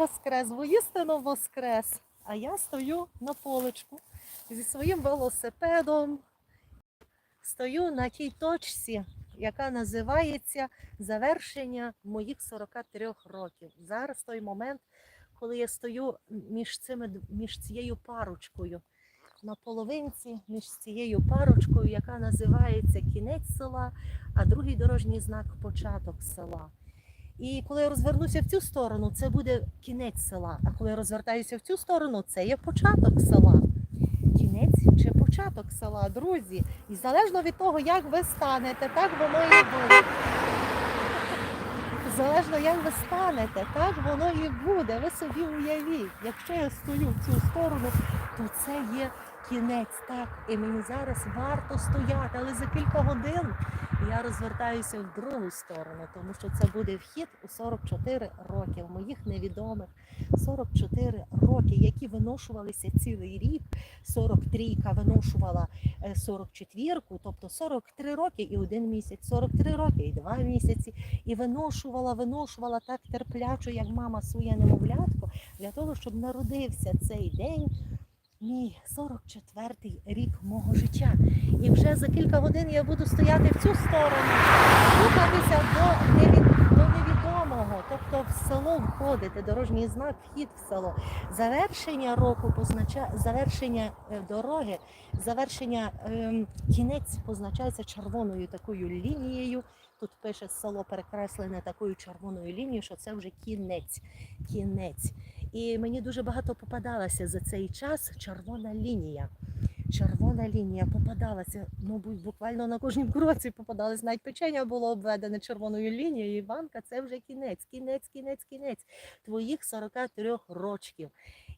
воскрес, воістину воскрес. А я стою на поличку зі своїм велосипедом. Стою на тій точці, яка називається завершення моїх 43 років. Зараз той момент, коли я стою між, цими, між цією парочкою. На половинці між цією парочкою, яка називається кінець села, а другий дорожній знак початок села. І коли я розвернуся в цю сторону, це буде кінець села. А коли я розвертаюся в цю сторону, це є початок села. Кінець чи початок села, друзі. І залежно від того, як ви станете, так воно і буде. Залежно, як ви станете, так воно і буде. Ви собі уявіть, якщо я стою в цю сторону, то це є кінець. Так, і мені зараз варто стояти, але за кілька годин я розвертаюся в другу сторону, тому що це буде вхід у 44 роки, в моїх невідомих 44 роки, які виношувалися цілий рік. 43-ка виношувала 44-ку, тобто 43 роки і один місяць, 43 роки і два місяці. І виношувала, виношувала так терпляче, як мама своє немовлятко, для того, щоб народився цей день. Мій 44-й рік мого життя. І вже за кілька годин я буду стояти в цю сторону, рухатися до, невід... до невідомого, тобто в село входити, дорожній знак, вхід в село. Завершення року позначає завершення е, дороги, завершення ем, кінець позначається червоною такою лінією. Тут пише село перекреслене такою червоною лінією, що це вже кінець. Кінець. І мені дуже багато попадалася за цей час червона лінія. Червона лінія попадалася, бу- буквально на кожнім кроці попадалась. Навіть печення було обведене червоною лінією. Іванка, це вже кінець, кінець, кінець, кінець твоїх 43 років.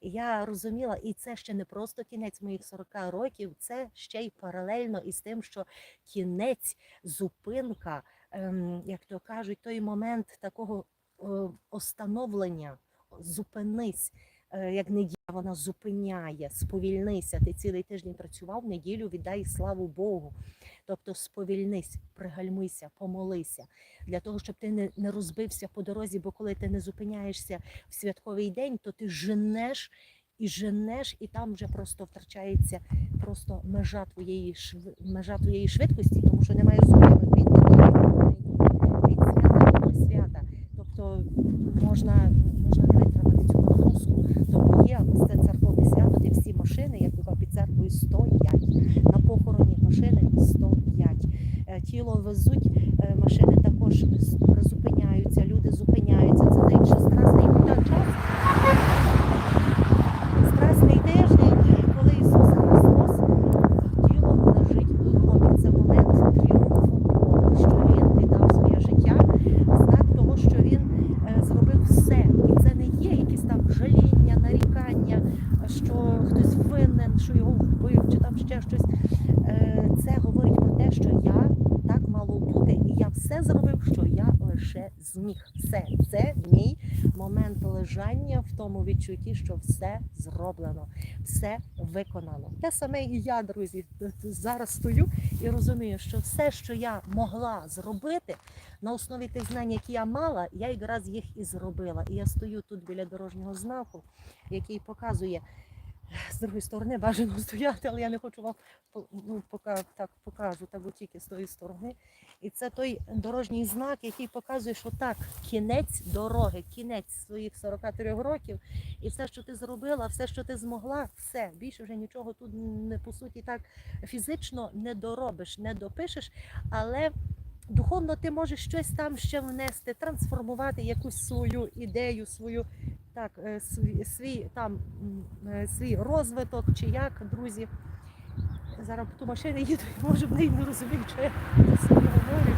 Я розуміла, і це ще не просто кінець моїх 40 років, це ще й паралельно із тим, що кінець, зупинка, ем, як то кажуть, той момент такого е, остановлення, зупинись. Е, Як неділя вона зупиняє, сповільнися. Ти цілий тиждень працював, неділю віддай славу Богу. Тобто сповільнись, пригальмися, помолися для того, щоб ти не, не розбився по дорозі, бо коли ти не зупиняєшся в святковий день, то ти женеш і женеш, і там вже просто втрачається просто межа твоєї шви, межа твоєї швидкості, тому що немає зупинок від свята до свята. Тобто можна, можна не витримати цю нагрузку. Тобто є це церковне свято, де всі машини, як була під церквою, стоять. На похороні машини стоять. Е, Тіло везуть, е, машини також с- зупиняються, люди зупиняються. Це той ще страсний та час. Страсний тиждень, коли Ісус Христос тіло лежить в гробі. Це момент тріумфу Бога, що Він віддав своє життя, знак того, що Він е, зробив все. І це не є якісь там жаління, нарікання, що хтось винен, що його вбив, чи там ще щось. Е, Це говорить про те, що я так мало бути, і я все зробив, що я лише зміг. Все мій момент лежання в тому відчутті, що все зроблено, все виконано. Те саме і я, друзі, зараз стою і розумію, що все, що я могла зробити на основі тих знань, які я мала, я якраз їх і зробила. І я стою тут біля дорожнього знаку, який показує. З другої сторони бажано стояти, але я не хочу вам ну, поки так покажу, та бо тільки з тої сторони. І це той дорожній знак, який показує, що так, кінець дороги, кінець своїх 43 років. І все, що ти зробила, все, що ти змогла, все більше вже нічого тут не по суті так фізично не доробиш, не допишеш, але. Духовно ти можеш щось там ще внести, трансформувати якусь свою ідею, свою так, е, свій, свій там е, свій розвиток чи як, друзі. Зараз по ту машину їду, і може в неї не розумію, що я собі говорю.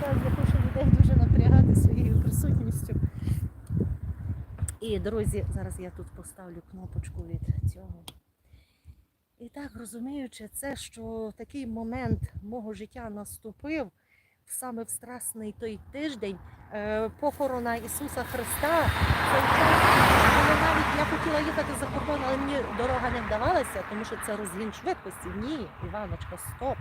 Так, я хочу людей дуже напрягати своєю присутністю. І, друзі, зараз я тут поставлю кнопочку від цього. І так, розуміючи це, що такий момент мого життя наступив саме в страсний той тиждень е, похорона Ісуса Христа, навіть я хотіла їхати за кордон, але мені дорога не вдавалася, тому що це розгін швидкості. Ні, Іваночка, стоп.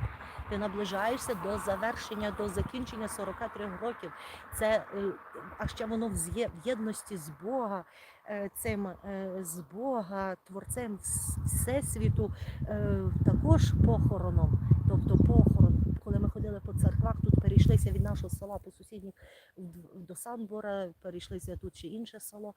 Ти наближаєшся до завершення, до закінчення 43 років. Це е, а ще воно в єдності з Бога, е, цим з Бога, творцем всесвіту, також похороном. Тобто похорон, коли ми ходили по церквах, тут перейшлися від нашого села по сусідніх до Санбора, перейшлися тут чи інше село.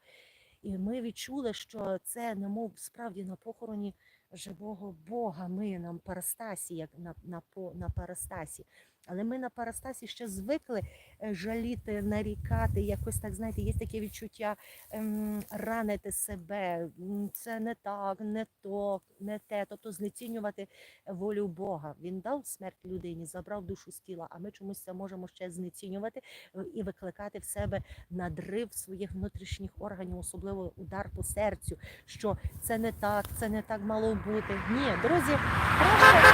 І ми відчули, що це немов справді на похороні живого Бога. Ми нам парастасі, як на, на, на парастасі. Але ми на парастасі ще звикли е, жаліти, нарікати, якось так, знаєте, є таке відчуття ем, ранити себе. Це не так, не то, не те. Тобто знецінювати волю Бога. Він дав смерть людині, забрав душу з тіла, а ми чомусь це можемо ще знецінювати е, і викликати в себе надрив своїх внутрішніх органів, особливо удар по серцю, що це не так, це не так мало бути. Ні, друзі, краще,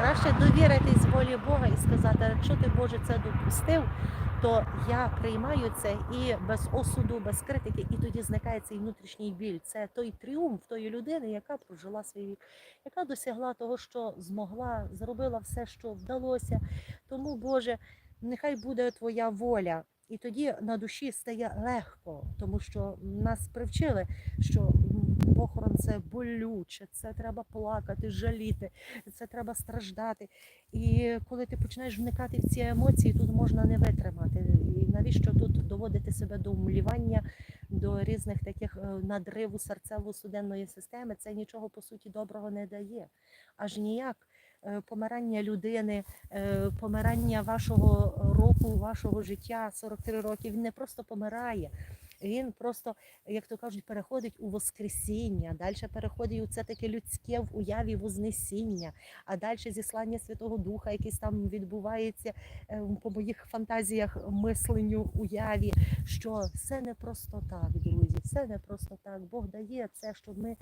краще довіритись волі Бога і сказати, якщо ти Боже це допустив, то я приймаю це і без осуду, без критики, і тоді зникає цей внутрішній біль. Це той тріумф тої людини, яка прожила свій вік, яка досягла того, що змогла, зробила все, що вдалося. Тому, Боже, нехай буде твоя воля. І тоді на душі стає легко, тому що нас привчили, що похорон це болюче, це треба плакати, жаліти, це треба страждати. І коли ти починаєш вникати в ці емоції, тут можна не витримати. І навіщо тут доводити себе до умлівання, до різних таких е, надриву серцево-суденної системи? Це нічого по суті доброго не дає. Аж ніяк. Е, Помирання людини, е, помирання вашого року, вашого життя 43 роки, він не просто помирає. Він просто, як то кажуть, переходить у Воскресіння, далі переходить у це таке людське в уяві Вознесіння, а далі зіслання Святого Духа, якийсь там відбувається е, по моїх фантазіях, мисленню, уяві, що все не просто так, друзі, все не просто так. Бог дає це, щоб ми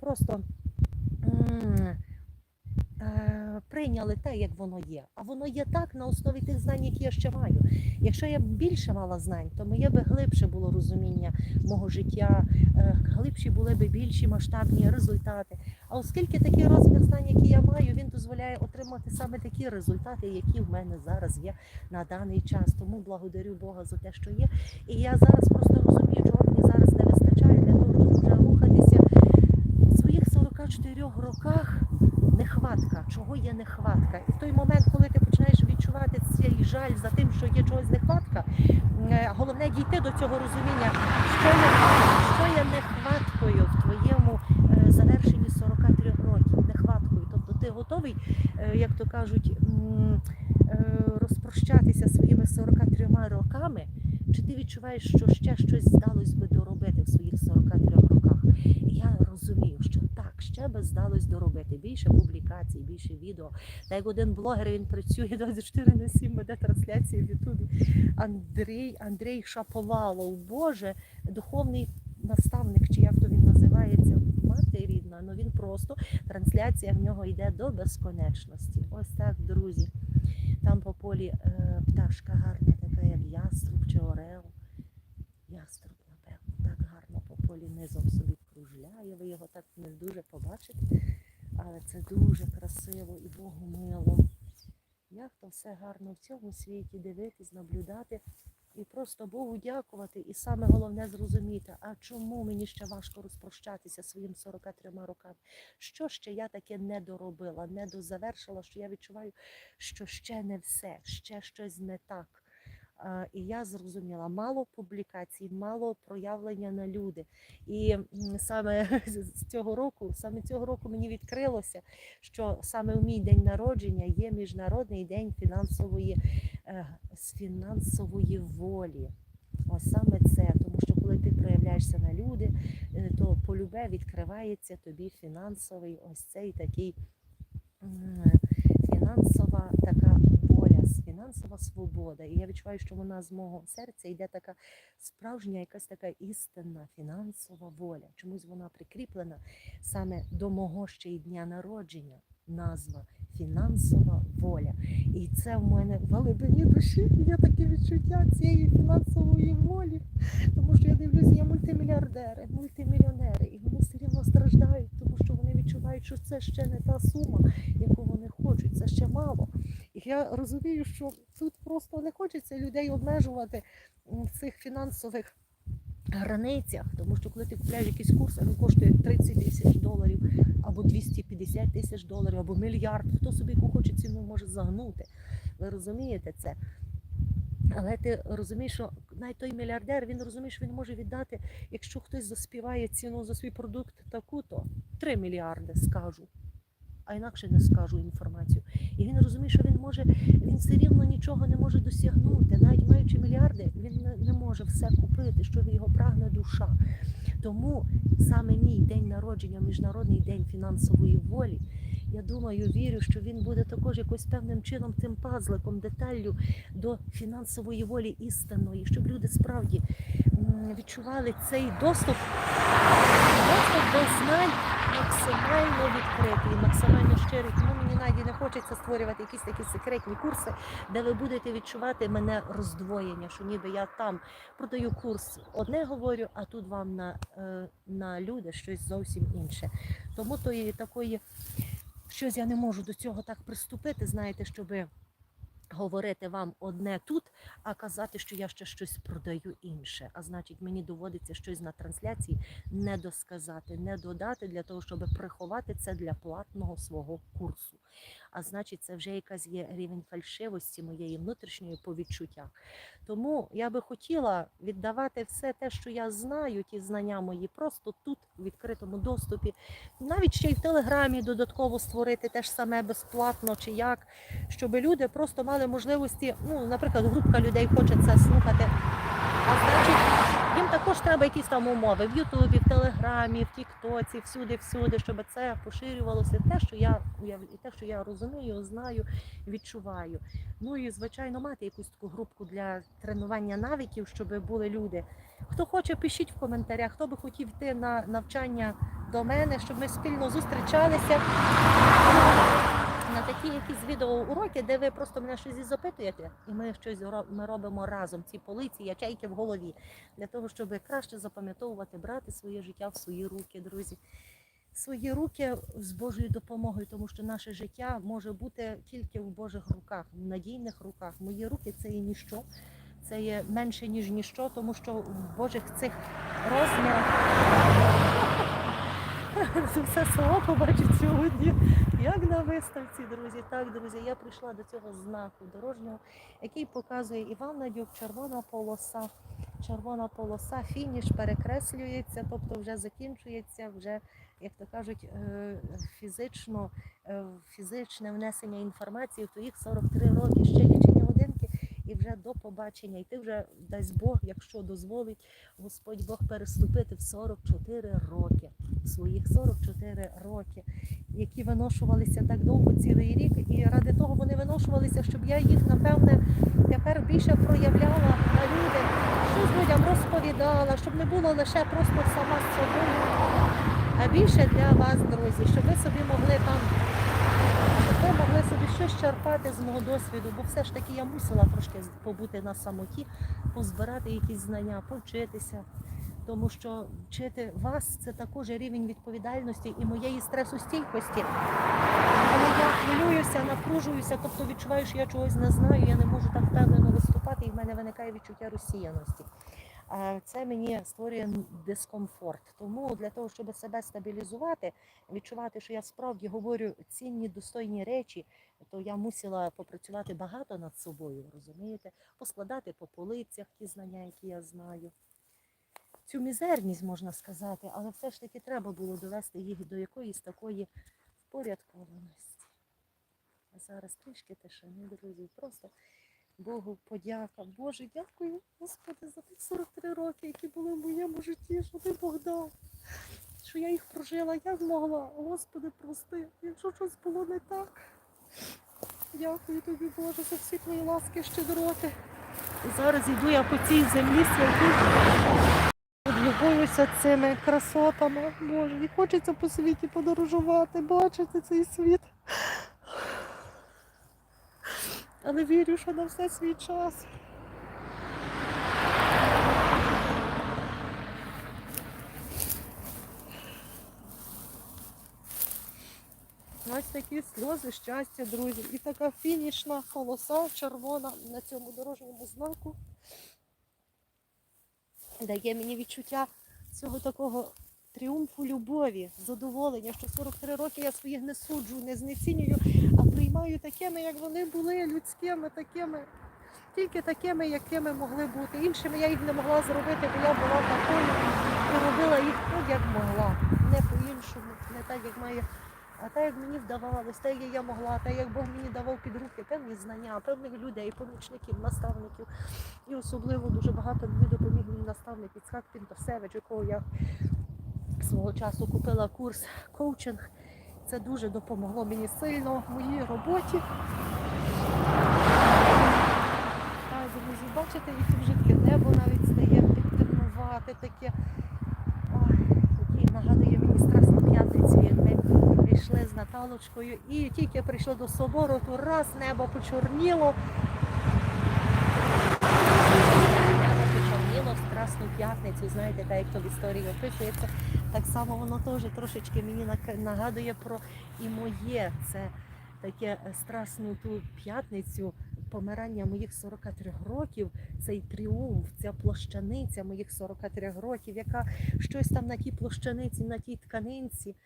просто. Е, Прийняли те, як воно є. А воно є так на основі тих знань, які я ще маю. Якщо я б більше мала знань, то моє би глибше було розуміння мого життя, е, глибші були б більші масштабні результати. А оскільки такий розмір знань, який я маю, він дозволяє отримати саме такі результати, які в мене зараз є на даний час. Тому благодарю Бога за те, що є. І я зараз просто розумію, чого мені зараз не вистачає для того, щоб вже рухатися в своїх 44 роках. Нехватка, чого є нехватка. І в той момент, коли ти починаєш відчувати цей жаль за тим, що є чогось нехватка, е, головне дійти до цього розуміння, що є, що є нехваткою в твоєму е, завершенні 43 років. Нехваткою. Тобто ти готовий, е, як то кажуть, розпрощатися своїми 43 роками, чи ти відчуваєш, що ще щось здалось би доробити в своїх 43 роках? І я розумію, що ще би здалось доробити. Більше публікацій, більше відео. Та як один блогер він працює 24 на 7, веде трансляції в Ютубі. Андрій, Андрій Шаповалов, Боже, духовний наставник, чи як то він називається, мати рідна, ну він просто трансляція в нього йде до безконечності. Ось так, друзі. Там по полі е, пташка гарна, така як яструб чи орел. Яструб, напевно, так гарно по полі низом собі кружляє. Ви його так не дуже побачите, але це дуже красиво і Богу мило. Як то все гарно в цьому світі дивитись, наблюдати і просто Богу дякувати. І саме головне зрозуміти, а чому мені ще важко розпрощатися своїм 43 роками? Що ще я таке не доробила, не дозавершила, що я відчуваю, що ще не все, ще щось не так. А, І я зрозуміла, мало публікацій, мало проявлення на люди. І саме з цього року, саме цього року мені відкрилося, що саме в мій день народження є міжнародний день фінансової, е, фінансової волі. Ось саме це, тому що коли ти проявляєшся на люди, е, то полюбе відкривається тобі фінансовий ось цей такий фінансова така воля, фінансова свобода. І я відчуваю, що вона з мого серця йде така справжня, якась така істинна фінансова воля. Чомусь вона прикріплена саме до мого ще й дня народження. Назва фінансова воля. І це в мене в глибині душі є таке відчуття цієї фінансової волі. Тому що я дивлюсь, я мультимільярдери, мультимільйонери, і вони все рівно страждають, тому що вони відчувають, що це ще не та сума, яку вони хочуть, це ще мало. Я розумію, що тут просто не хочеться людей обмежувати в цих фінансових границях, тому що коли ти купляєш якийсь курс, він коштує 30 тисяч доларів, або 250 тисяч доларів, або мільярд, хто собі хоче ціну може загнути. Ви розумієте це? Але ти розумієш, що навіть той мільярдер він розуміє, що він може віддати, якщо хтось заспіває ціну за свій продукт таку-то 3 мільярди скажу, а інакше не скажу інформацію. І він розуміє, що він може, він все рівно нічого не може досягнути. Навіть маючи мільярди, він не, може все купити, що його прагне душа. Тому саме мій день народження, міжнародний день фінансової волі. Я думаю, вірю, що він буде також якось певним чином тим пазликом, деталлю до фінансової волі істинної, щоб люди справді відчували цей доступ, доступ до знань максимально відкритий, максимально щирий. Тому мені навіть не хочеться створювати якісь такі секретні курси, де ви будете відчувати мене роздвоєння, що ніби я там продаю курс, одне говорю, а тут вам на, е, на люди щось зовсім інше. Тому тої такої щось я не можу до цього так приступити, знаєте, щоби говорити вам одне тут, а казати, що я ще щось продаю інше. А значить, мені доводиться щось на трансляції не досказати, не додати для того, щоб приховати це для платного свого курсу. А значить, це вже якась є рівень фальшивості моєї внутрішньої по відчуттях. Тому я би хотіла віддавати все те, що я знаю, ті знання мої, просто тут, у відкритому доступі, навіть ще й в телеграмі додатково створити те ж саме безплатно чи як, щоб люди просто мали можливості, ну, наприклад, групка людей хоче це слухати. А значить, їм також треба якісь там умови в Ютубі, в Телеграмі, в Тіктоці, всюди, всюди, щоб це поширювалося, те, що я уяв... те, що я розумію, знаю, відчуваю. Ну і звичайно, мати якусь таку групку для тренування навиків, щоб були люди. Хто хоче, пишіть в коментарях, хто би хотів йти на навчання до мене, щоб ми спільно зустрічалися відеоуроки, де ви просто мене щось запитуєте, і ми щось ми робимо разом. Ці полиці, ячейки в голові, для того, щоб краще запам'ятовувати, брати своє життя в свої руки, друзі. Свої руки з Божою допомогою, тому що наше життя може бути тільки в Божих руках, в надійних руках. Мої руки це є ніщо, це є менше ніж ніщо, тому що в Божих цих розмірах все село побачить сьогодні. Як на виставці, друзі, так, друзі, я прийшла до цього знаку дорожнього, який показує Іван Надюк, червона полоса. Червона полоса, фініш перекреслюється, тобто вже закінчується, вже, як то кажуть, е, фізично, е, фізичне внесення інформації в твоїх 43 роки, ще годинки, і вже до побачення. І ти вже дасть Бог, якщо дозволить Господь Бог переступити в 44 роки, своїх 44 роки які виношувалися так довго цілий рік, і ради того вони виношувалися, щоб я їх напевне тепер більше проявляла на люди, щось людям розповідала, щоб не було лише просто сама з собою, а більше для вас, друзі, щоб ви собі могли там. Ви могли собі щось черпати з мого досвіду, бо все ж таки я мусила трошки побути на самоті, позбирати якісь знання, повчитися тому що вчити вас це також рівень відповідальності і моєї стресостійкості. Коли я хвилююся, напружуюся, тобто відчуваю, що я чогось не знаю, я не можу так впевнено виступати, і в мене виникає відчуття розсіяності. Це мені створює дискомфорт. Тому для того, щоб себе стабілізувати, відчувати, що я справді говорю цінні, достойні речі, то я мусила попрацювати багато над собою, розумієте, поскладати по полицях ті знання, які я знаю цю мізерність, можна сказати, але все ж таки треба було довести їх до якоїсь такої впорядкованості. А зараз трішки тишини, друзі. Просто Богу подяка. Боже, дякую, Господи, за тих 43 роки, які були в моєму житті, що ти Бог дав. Що я їх прожила, як могла. Господи, прости, якщо щось було не так. Дякую тобі, Боже, за всі твої ласки, щедроти. Зараз йду я по цій землі святій. Любуюся цими красотами, Боже, і хочеться по світі подорожувати, бачити цей світ. але вірю, що на все свій час. Ось такі сльози, щастя, друзі. І така фінішна полоса червона на цьому дорожньому знаку дає мені відчуття цього такого тріумфу любові, задоволення, що 43 роки я своїх не суджу, не знецінюю, а приймаю такими, як вони були, людськими, такими, тільки такими, якими могли бути. Іншими я їх не могла зробити, бо я була такою і робила їх так, як могла, не по-іншому, не так, як має. А так, як мені вдавалось, так, як я могла, так як Бог мені давав під руки певні знання, певних людей, помічників, наставників. І особливо дуже багато мені допоміг мій наставник Іцхак Пінтосевич, якого я свого часу купила курс коучинг. Це дуже допомогло мені сильно в моїй роботі. Так, друзі, бачите, яке вже таке небо навіть стає темнувати таке. Ой, який нагадує мені страсну п'ятницю, як ми прийшли з Наталочкою. І тільки прийшли до собору, то раз небо почорніло. Небо почорніло в Страсну п'ятницю, знаєте, так як то в історії описується. Так само воно теж трошечки мені нагадує про і моє це таке страсну ту п'ятницю. Помирання моїх 43 років, цей тріумф, ця площаниця моїх 43 років, яка щось там на тій площаниці, на тій тканинці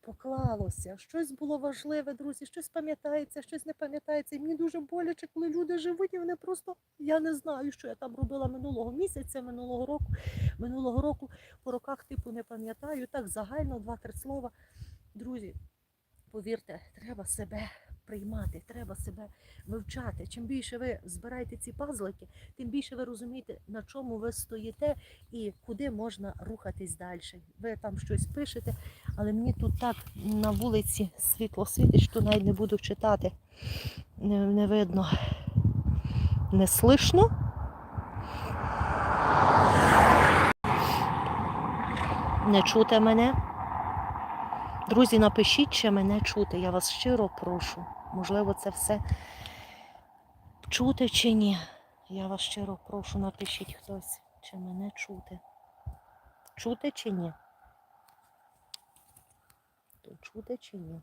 поклалося. Щось було важливе, друзі, щось пам'ятається, щось не пам'ятається. І мені дуже боляче, коли люди живуть, і вони просто я не знаю, що я там робила минулого місяця, минулого року, минулого року по роках типу не пам'ятаю. Так загально два-три слова. Друзі, повірте, треба себе приймати, треба себе вивчати. Чим більше ви збираєте ці пазлики, тим більше ви розумієте, на чому ви стоїте і куди можна рухатись далі. Ви там щось пишете, але мені тут так на вулиці світло світить, що навіть не буду читати. Не, не видно, не слышно. Не чути мене. Друзі, напишіть, чи мене чути. Я вас щиро прошу. Можливо, це все чути чи ні. Я вас щиро прошу, напишіть хтось, чи мене чути. Чути чи ні? То чути чи ні?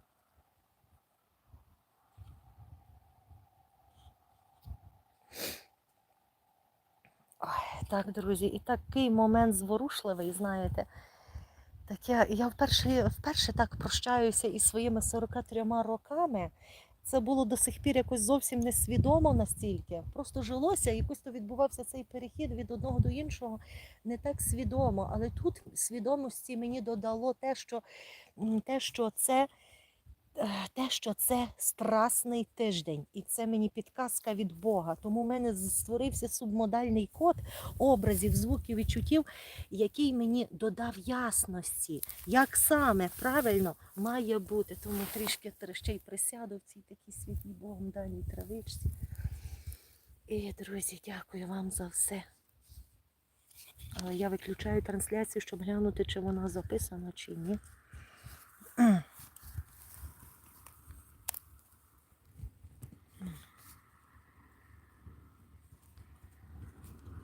Так, друзі, і такий момент зворушливий, знаєте. Таке, я вперше, вперше так прощаюся із своїми 43 роками. Це було до сих пір якось зовсім несвідомо настільки. Просто жилося, якось то відбувався цей перехід від одного до іншого не так свідомо. Але тут свідомості мені додало те, що, те, що це. Те, що це страсний тиждень, і це мені підказка від Бога. Тому в мене створився субмодальний код образів, звуків, відчуттів, який мені додав ясності, як саме правильно має бути. Тому трішки тр- ще й присяду в цій такій світлій Богом даній травичці. І, друзі, дякую вам за все. Я виключаю трансляцію, щоб глянути, чи вона записана, чи ні.